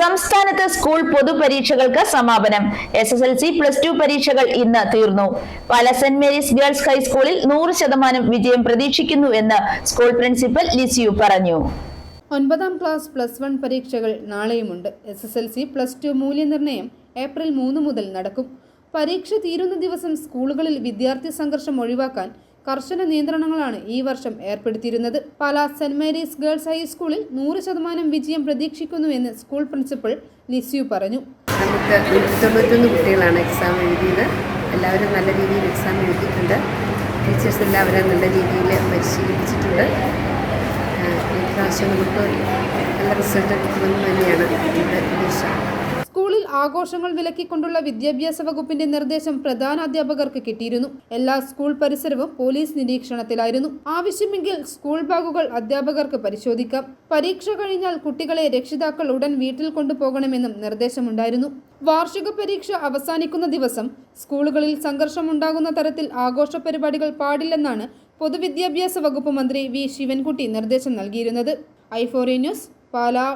സംസ്ഥാനത്ത് സ്കൂൾ പൊതുപരീക്ഷകൾക്ക് സമാപനം. S S L C plus two പരീക്ഷകൾ ഇന്ന് തീർന്നു. പല സെന്റ് മേരീസ് ഗേൾസ് ഹൈസ്കൂളിൽ നൂറ് ശതമാനം വിജയം പ്രതീക്ഷിക്കുന്നു എന്ന് സ്കൂൾ പ്രിൻസിപ്പൽ ലിസിയു പറഞ്ഞു. ഒൻപതാം ക്ലാസ് പ്ലസ് വൺ പരീക്ഷകൾ നാളെയുമുണ്ട്. S S L C plus two മൂല്യനിർണയം ഏപ്രിൽ മൂന്ന് മുതൽ നടക്കും. പരീക്ഷ തീരുന്ന ദിവസം സ്കൂളുകളിൽ വിദ്യാർത്ഥി സംഘർഷം ഒഴിവാക്കാൻ കർശന നിയന്ത്രണങ്ങളാണ് ഈ വർഷം ഏർപ്പെടുത്തിയിരുന്നത്. പല സെന്റ് മേരീസ് ഗേൾസ് ഹൈസ്കൂളിൽ നൂറ് ശതമാനം വിജയം പ്രതീക്ഷിക്കുന്നുവെന്ന് സ്കൂൾ പ്രിൻസിപ്പൽ ലിസ്യു പറഞ്ഞു. നമുക്ക് നൂറ്റി തൊണ്ണൂറ്റൊന്ന് കുട്ടികളാണ് എക്സാം എഴുതിയത്. എല്ലാവരും നല്ല രീതിയിൽ എക്സാം എഴുതിയിട്ടുണ്ട്. ടീച്ചേഴ്സ് എല്ലാവരും നല്ല രീതിയിൽ പരിശീലിപ്പിച്ചിട്ടുണ്ട്. ഈ പ്രാവശ്യം നമുക്ക് നല്ല റിസൾട്ട് കിട്ടുമെന്ന് തന്നെയാണ് ആഘോഷങ്ങൾ വിലക്കിക്കൊണ്ടുള്ള വിദ്യാഭ്യാസ വകുപ്പിന്റെ നിർദ്ദേശം പ്രധാന അധ്യാപകർക്ക് കിട്ടിയിരുന്നു. എല്ലാ സ്കൂൾ പരിസരവും പോലീസ് നിരീക്ഷണത്തിലായിരുന്നു. ആവശ്യമെങ്കിൽ സ്കൂൾ ബാഗുകൾ അധ്യാപകർക്ക് പരിശോധിക്കാം. പരീക്ഷ കഴിഞ്ഞാൽ കുട്ടികളെ രക്ഷിതാക്കൾ ഉടൻ വീട്ടിൽ കൊണ്ടുപോകണമെന്നും നിർദ്ദേശമുണ്ടായിരുന്നു. വാർഷിക പരീക്ഷ അവസാനിക്കുന്ന ദിവസം സ്കൂളുകളിൽ സംഘർഷമുണ്ടാകുന്ന തരത്തിൽ ആഘോഷ പരിപാടികൾ പാടില്ലെന്നാണ് പൊതുവിദ്യാഭ്യാസ വകുപ്പ് മന്ത്രി വി. ശിവൻകുട്ടി നിർദ്ദേശം നൽകിയിരുന്നത്. ഐഫോറി ന്യൂസ് പാലാ.